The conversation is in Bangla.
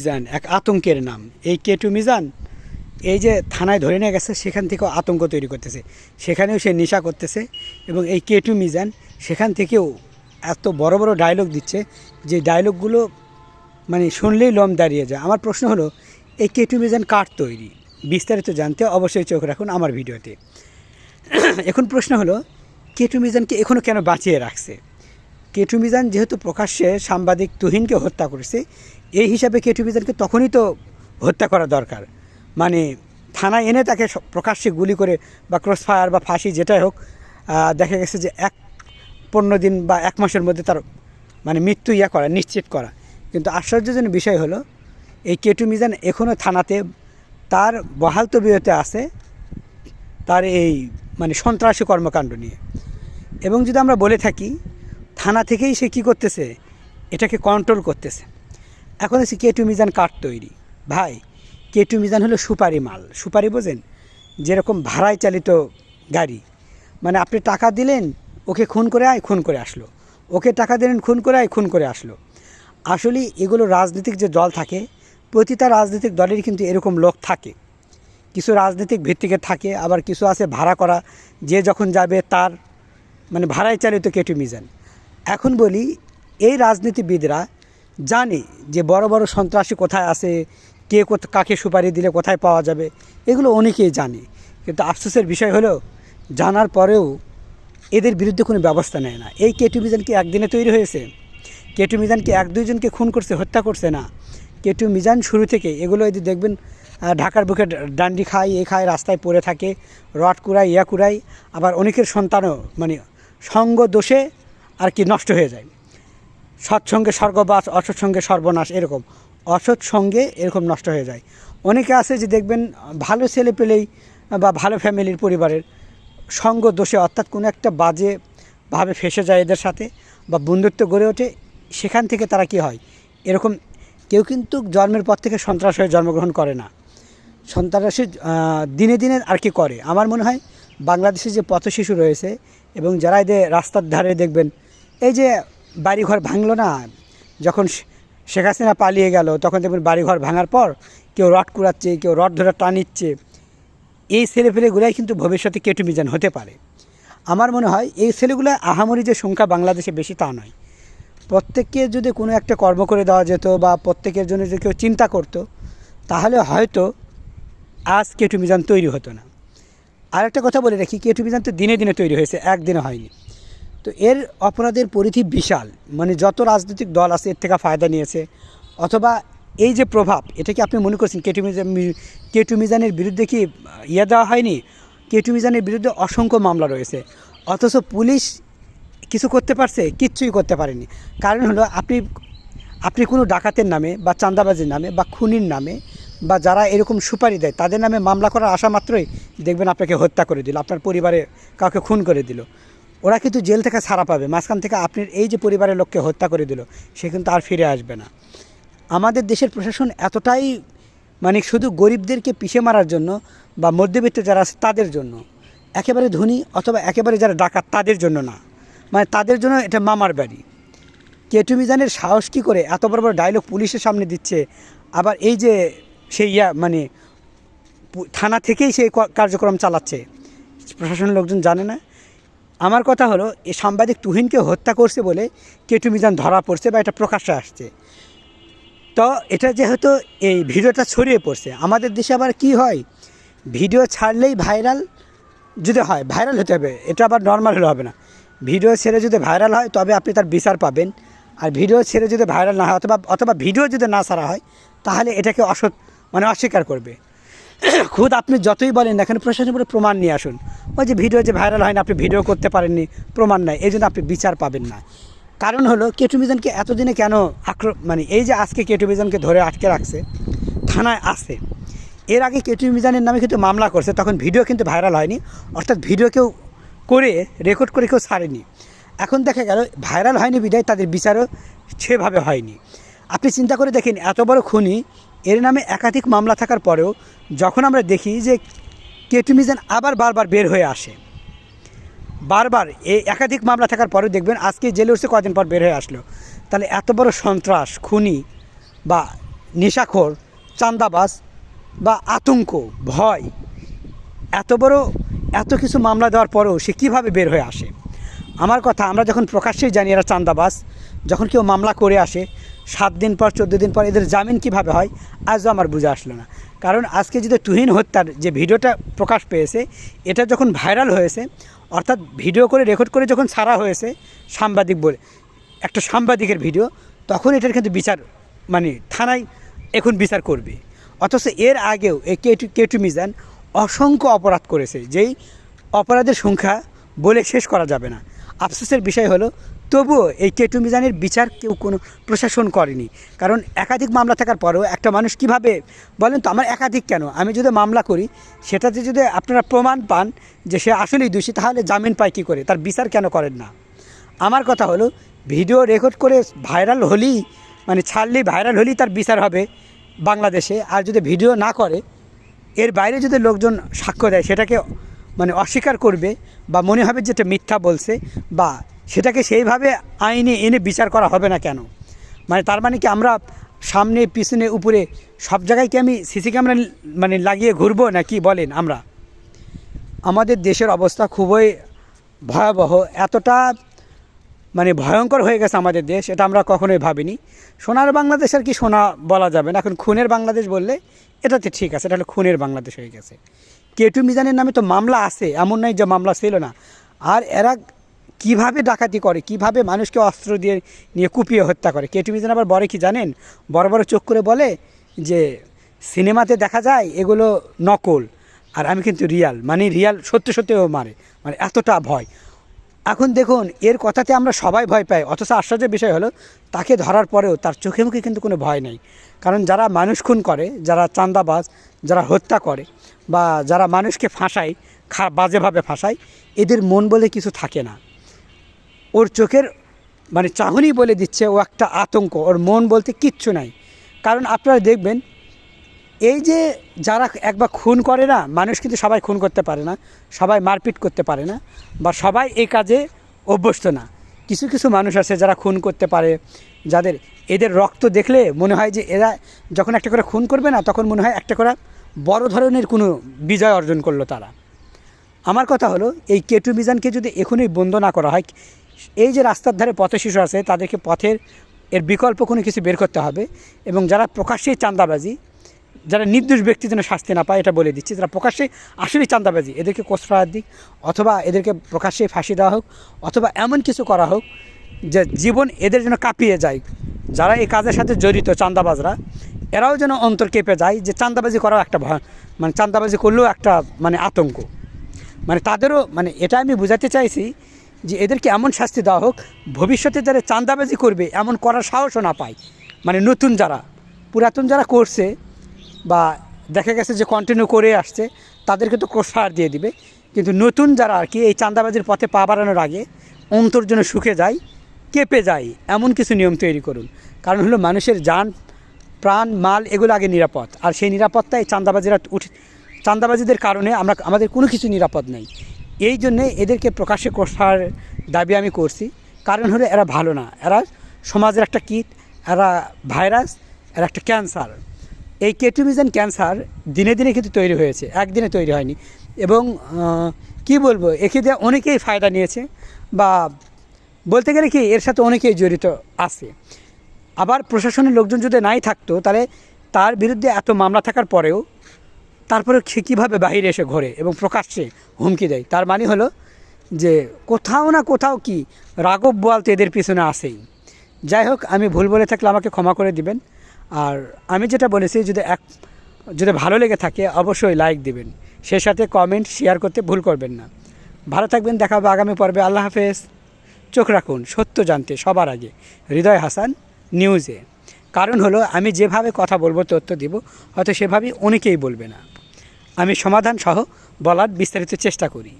মিজান, এক আতঙ্কের নাম। এই কেটু মিজান, এই যে থানায় ধরে নিয়ে গেছে, সেখান থেকেও আতঙ্ক তৈরি করতেছে। সেখানেও সে নেশা করতেছে এবং এই কেটু মিজান, সেখান থেকেও এত বড় বড় ডায়লগ দিচ্ছে যে ডায়লগগুলো মানে শুনলেই লম দাঁড়িয়ে যায়। আমার প্রশ্ন হলো, এই কেটু মিজান কার তৈরি? বিস্তারিত জানতে অবশ্যই চোখ রাখুন আমার ভিডিওতে। এখন প্রশ্ন হলো কেটু মিজানকে এখনও কেন বাঁচিয়ে রাখছে? কেটু মিজান যেহেতু প্রকাশ্যে সাংবাদিক তুহিনকে হত্যা করেছে, এই হিসাবে কেটু মিজানকে তখনই তো হত্যা করা দরকার। মানে থানায় এনে তাকে প্রকাশ্যে গুলি করে বা ক্রস ফায়ার বা ফাঁসি যেটাই হোক দেখা গেছে যে এক পনেরো দিন বা এক মাসের মধ্যে তার মানে মৃত্যু ইয়া করা, নিশ্চিত করা। কিন্তু আশ্চর্যজনক বিষয় হলো, এই কেটু মিজান এখনও থানাতে তার বহাল তবিয়তে আছে, তার এই মানে সন্ত্রাসী কর্মকাণ্ড নিয়ে। এবং যদি আমরা বলে থাকি থানা থেকেই সে কী করতেছে? এটাকে কন্ট্রোল করতেছে। এখন হচ্ছে কেটু মিজান কাঠ তৈরি? ভাই কেটু মিজান হলো সুপারি মাল। সুপারি বোঝেন? যেরকম ভাড়ায় চালিত গাড়ি। মানে আপনি টাকা দিলেন, ওকে খুন করে আয়, খুন করে আসলো। ওকে টাকা দিলেন, খুন করে আয়, খুন করে আসলো। আসলে এগুলো রাজনৈতিক যে দল থাকে, প্রতিটা রাজনৈতিক দলেরই কিন্তু এরকম লোক থাকে। কিছু রাজনৈতিক ভিত্তিকে থাকে, আবার কিছু আছে ভাড়া করা। যে যখন যাবে তার মানে ভাড়ায় চালিত কেটু মিজান। এখন বলি, এই রাজনীতিবিদরা জানে যে বড় বড় সন্ত্রাসী কোথায় আছে, কে কাকে সুপারি দিলে কোথায় পাওয়া যাবে, এগুলো অনেকেই জানে। কিন্তু আফসোসের বিষয় হলো, জানার পরেও এদের বিরুদ্ধে কোনো ব্যবস্থা নেয় না। এই কেটু মিজান কি একদিনে তৈরি হয়েছে? কেটু মিজান কি এক দুইজনকে খুন করছে, হত্যা করছে না? কেটু মিজান শুরু থেকে এগুলো যদি দেখবেন ঢাকার বুকে ডান্ডি খায়, এ খায়, রাস্তায় পড়ে থাকে, রড কুড়ায়, ইয়া কুড়ায়, আবার অনেকের সন্তানও মানে সঙ্গ দোষে আর কি নষ্ট হয়ে যায়। সৎসঙ্গে স্বর্গবাস, অসৎ সঙ্গে সর্বনাশ এরকম। অসৎ সঙ্গে এরকম নষ্ট হয়ে যায়। অনেকে আছে যে দেখবেন ভালো ছেলে পেলেই বা ভালো ফ্যামিলির পরিবারের সঙ্গ দোষে অর্থাৎ কোনো একটা বাজে ভাবে ফেসে যায় এদের সাথে বা বন্ধুত্ব গড়ে ওঠে, সেখান থেকে তারা কি হয়? এরকম কেউ কিন্তু জন্মের পর থেকে সন্ত্রাস হয়ে জন্মগ্রহণ করে না। সন্ত্রাসী দিনে দিনে আর কি করে? আমার মনে হয় বাংলাদেশে যে পথ শিশু রয়েছে এবং যারা এদের রাস্তার ধারে দেখবেন এই যে বাড়িঘর ভাঙলো না, যখন শেখ হাসিনা পালিয়ে গেল, তখন দেখবেন বাড়িঘর ভাঙার পর কেউ রড কুড়াচ্ছে, কেউ রড ধরে টানিচ্ছে। এই ছেলেপেলেগুলাই কিন্তু ভবিষ্যতে কেটু মিজান হতে পারে। আমার মনে হয় এই ছেলেগুলো আহামরি যে সংখ্যা বাংলাদেশে বেশি তা নয়। প্রত্যেককে যদি কোনো একটা কর্ম করে দেওয়া যেত বা প্রত্যেকের জন্য যদি কেউ চিন্তা করতো, তাহলে হয়তো আজ কেটু মিজান তৈরি হতো না। আর একটা কথা বলে রাখি কেটু মিজান তো দিনে দিনে তৈরি হয়েছে, একদিনে হয়নি। তো এর অপরাধের পরিধি বিশাল। মানে যত রাজনৈতিক দল আছে, এর থেকে ফায়দা নিয়েছে। অথবা এই যে প্রভাব, এটা কি আপনি মনে করছেন কেটু মিজান কেটু মিজানের বিরুদ্ধে কি ইয়ে দেওয়া হয়নি? কেটু মিজানের বিরুদ্ধে অসংখ্য মামলা রয়েছে। অথচ পুলিশ কিছু করতে পারছে, কিচ্ছুই করতে পারেনি। কারণ হলো, আপনি আপনি কোনো ডাকাতের নামে বা চাঁদাবাজির নামে বা খুনির নামে বা যারা এরকম সুপারি দেয়, তাদের নামে মামলা করার আশা মাত্রই দেখবেন আপনাকে হত্যা করে দিল, আপনার পরিবারে কাউকে খুন করে দিল। ওরা কিন্তু জেল থেকে ছাড়া পাবে। মাঝখান থেকে আপনি এই যে পরিবারের লোককে হত্যা করে দিল, সে কিন্তু আর ফিরে আসবে না। আমাদের দেশের প্রশাসন এতটাই মানে শুধু গরিবদেরকে পিছিয়ে মারার জন্য বা মধ্যবিত্ত যারা আছে তাদের জন্য, একেবারে ধনী অথবা একেবারে যারা ডাকাত তাদের জন্য না। মানে তাদের জন্য এটা মামার বাড়ি। কেটু মিজানের সাহস কী করে এত বড় বড় ডায়লগ পুলিশের সামনে দিচ্ছে? আবার এই যে সেই ইয়া মানে থানা থেকেই সেই কার্যক্রম চালাচ্ছে। প্রশাসনের লোকজন জানে না। আমার কথা হলো এই সাংবাদিক তুহিনকে হত্যা করছে বলে কেটু মিজান ধরা পড়ছে বা এটা প্রকাশ্যে আসছে। তো এটা যেহেতু এই ভিডিওটা ছড়িয়ে পড়ছে, আমাদের দেশে আবার কি হয়? ভিডিও ছাড়লেই ভাইরাল যদি হয়, ভাইরাল হতে হবে, এটা আবার নর্মাল হলে হবে না। ভিডিও ছেড়ে যদি ভাইরাল হয়, তবে আপনি তার বিচার পাবেন। আর ভিডিও ছেড়ে যদি ভাইরাল না হয়, অথবা অথবা ভিডিও যদি না ছাড়া হয়, তাহলে এটাকে অসৎ মানে অস্বীকার করবে। খুদ, আপনি যতই বলেন না কেন প্রশাসন বলে প্রমাণ নিয়ে আসুন। ওই যে ভিডিও যে ভাইরাল হয় না, আপনি ভিডিও করতে পারেননি, প্রমাণ নাই, এই জন্য আপনি বিচার পাবেন না। কারণ হলো কেটু মিজানকে এতদিনে কেন আক্র মানে এই যে আজকে কেটু মিজানকে ধরে আটকে রাখছে, থানায় আছে। এর আগে কেটু মিজানের নামে কিন্তু মামলা করছে, তখন ভিডিও কিন্তু ভাইরাল হয়নি, অর্থাৎ ভিডিও কেউ করে রেকর্ড করে কেউ ছাড়েনি। এখন দেখা গেল, ভাইরাল হয়নি বিদায় তাদের বিচারও সেভাবে হয়নি। আপনি চিন্তা করে দেখেন, এত বড় খুনি এর নামে একাধিক মামলা থাকার পরেও যখন আমরা দেখি যে কেটু মিজান আবার বারবার বের হয়ে আসে, বারবার এই একাধিক মামলা থাকার পরেও দেখবেন আজকে জেলে উঠছে কদিন পর বের হয়ে আসলো। তাহলে এত বড় সন্ত্রাস, খুনি বা নেশাখোর চান্দাবাজ বা আতঙ্ক, ভয়, এত বড় এত কিছু মামলা দেওয়ার পরেও সে কীভাবে বের হয়ে আসে? আমার কথা, আমরা যখন প্রকাশ্যেই জানি এরা চান্দাবাজ যখন কেউ মামলা করে আসে, সাত দিন পর, চোদ্দ দিন পর এদের জামিন কীভাবে হয়, আজও আমার বুঝে আসলো না। কারণ আজকে যদি তুহিন হত্যার যে ভিডিওটা প্রকাশ পেয়েছে, এটা যখন ভাইরাল হয়েছে, অর্থাৎ ভিডিও করে রেকর্ড করে যখন ছাড়া হয়েছে, সাংবাদিক বলে, একটা সাংবাদিকের ভিডিও, তখন এটার কিন্তু বিচার মানে থানায় এখন বিচার করবে। অথচ এর আগেও এই কেটু কেটু মিজান অসংখ্য অপরাধ করেছে, যেই অপরাধের সংখ্যা বলে শেষ করা যাবে না। আফসোসের বিষয় হলো, তবুও এই কেটু মিজানের বিচার কেউ কোনো প্রশাসন করেনি। কারণ একাধিক মামলা থাকার পরেও একটা মানুষ কীভাবে, বলেন তো আমার একাধিক কেন? আমি যদি মামলা করি, সেটাতে যদি আপনারা প্রমাণ পান যে সে আসলেই দোষী, তাহলে জামিন পায় কী করে? তার বিচার কেন করেন না? আমার কথা হলো, ভিডিও রেকর্ড করে ভাইরাল হলেই মানে ছাড়লেই ভাইরাল হলেই তার বিচার হবে বাংলাদেশে। আর যদি ভিডিও না করে, এর বাইরে যদি লোকজন সাক্ষ্য দেয়, সেটাকে মানে অস্বীকার করবে বা মনে হবে যেটা মিথ্যা বলছে বা সেটাকে সেইভাবে আইনে এনে বিচার করা হবে না কেন? মানে তার মানে কি আমরা সামনে, পিছনে, উপরে সব জায়গায় কি আমি সিসি ক্যামেরা মানে লাগিয়ে ঘুরবো না কি বলেন আমরা? আমাদের দেশের অবস্থা খুবই ভয়াবহ, এতটা মানে ভয়ঙ্কর হয়ে গেছে আমাদের দেশ, এটা আমরা কখনোই ভাবিনি। সোনার বাংলাদেশ আর কি সোনা বলা যাবে না, এখন খুনের বাংলাদেশ বললে এটাতে ঠিক আছে এটা হলো খুনের বাংলাদেশ হয়ে গেছে। কেটু মিজানের নামে তো মামলা আছে, এমন নাই যে মামলা ছিল না। আর এরা কীভাবে ডাকাতি করে, কীভাবে মানুষকে অস্ত্র দিয়ে নিয়ে কুপিয়ে হত্যা করে? কেটু মিজান আবার বড় কি জানেন? বড় বড় চোখ করে বলে যে, সিনেমাতে দেখা যায় এগুলো নকল, আর আমি কিন্তু রিয়াল মানে রিয়াল সত্যি সত্যিও মারে মানে এতটা ভয়। এখন দেখুন, এর কথাতে আমরা সবাই ভয় পাই। অথচ আশ্চর্যের বিষয় হলো, তাকে ধরার পরেও তার চোখে মুখে কিন্তু কোনো ভয় নেই। কারণ যারা মানুষ খুন করে, যারা চাঁদাবাজ, যারা হত্যা করে বা যারা মানুষকে ফাঁসায়, খা, বাজেভাবে ফাঁসায়, এদের মন বলে কিছু থাকে না। ওর চোখের মানে চাহনি বলে দিচ্ছে ও একটা আতঙ্ক, ওর মন বলতে কিচ্ছু নাই। কারণ আপনারা দেখবেন এই যে যারা একবার খুন করে না, মানুষ কিন্তু সবাই খুন করতে পারে না, সবাই মারপিট করতে পারে না বা সবাই এই কাজে অভ্যস্ত না। কিছু কিছু মানুষ আছে যারা খুন করতে পারে, যাদের, এদের রক্ত দেখলে মনে হয় যে এরা যখন একটা করে খুন করবে না, তখন মনে হয় একটা করে বড় ধরনের কোনো বিজয় অর্জন করল তারা। আমার কথা হলো, এই কেটু মিজানকে যদি এখনই বন্ধ না করা হয়, এই যে রাস্তার ধারে পথ শিশু আছে, তাদেরকে পথের, এর বিকল্প কোনো কিছু বের করতে হবে এবং যারা প্রকাশ্যেই চাঁদাবাজি যারা নির্দোষ ব্যক্তি যেন শাস্তি না পায়, এটা বলে দিচ্ছি। যারা প্রকাশ্যে আসলেই চাঁদাবাজি, এদেরকে কোষফায়ার দিক অথবা এদেরকে প্রকাশ্যে ফাঁসি দেওয়া হোক অথবা এমন কিছু করা হোক যে জীবন এদের যেন কাঁপিয়ে যায়। যারা এই কাজের সাথে জড়িত চাঁদাবাজরা, এরাও যেন অন্তর কেঁপে যায় যে চাঁদাবাজি করাও একটা মানে চাঁদাবাজি করলেও একটা মানে আতঙ্ক। মানে তাদেরও মানে এটা আমি বোঝাতে চাইছি যে এদেরকে এমন শাস্তি দেওয়া হোক, ভবিষ্যতে যারা চাঁদাবাজি করবে, এমন করার সাহসও না পায়। মানে নতুন যারা, পুরাতন যারা করছে বা দেখা গেছে যে কন্টিনিউ করে আসছে, তাদেরকে তো কোষার দিয়ে দিবে। কিন্তু নতুন যারা আর কি এই চাঁদাবাজির পথে পা বাড়ানোর আগে অন্তর জন্য শুকে যায়, কেঁপে যায়, এমন কিছু নিয়ম তৈরি করুন। কারণ হলো মানুষের যান, প্রাণ, মাল এগুলো আগে নিরাপদ। আর সেই নিরাপত্তায় চাঁদাবাজিরা উঠে, চাঁদাবাজিদের কারণে আমরা, আমাদের কোনো কিছু নিরাপদ নেই। এই জন্যে এদেরকে প্রকাশ্যে কষার দাবি আমি করছি। কারণ হলো এরা ভালো না। এরা সমাজের একটা কীট, এরা ভাইরাস, এরা একটা ক্যান্সার। এই কেটুমিজান ক্যান্সার দিনে দিনে কিন্তু তৈরি হয়েছে, একদিনে তৈরি হয়নি। এবং কি বলব, এক্ষেত্রে অনেকেই ফায়দা নিয়েছে বা বলতে গেলে কি, এর সাথে অনেকেই জড়িত আছে। আবার প্রশাসনের লোকজন যদি নাই থাকতো, তাহলে তার বিরুদ্ধে এত মামলা থাকার পরেও তারপরে সে কীভাবে বাইরে এসে ঘোরে এবং প্রকাশ্যে হুমকি দেয়? তার মানে হলো যে কোথাও না কোথাও কি রাগব বলতে এদের পিছনে আসেই যাই হোক, আমি ভুল বলে থাকলে আমাকে ক্ষমা করে দিবেন। আর আমি যেটা বলেছি, যদি এক, যদি ভালো লেগে থাকে, অবশ্যই লাইক দিবেন। সে সাথে কমেন্ট শেয়ার করতে ভুল করবেন না। ভালো থাকবেন, দেখা হবে আগামী পর্বে। আল্লাহ হাফেজ। চোখ রাখুন, সত্য জানতে সবার আগে। হৃদয় হাসান নিউজে কারণ হলো, আমি যেভাবে কথা বলব, তথ্য দিব, হয়তো সেভাবেই অনেকেই বলবে না। আমি সমাধান সহ বলার বিস্তারিত চেষ্টা করি।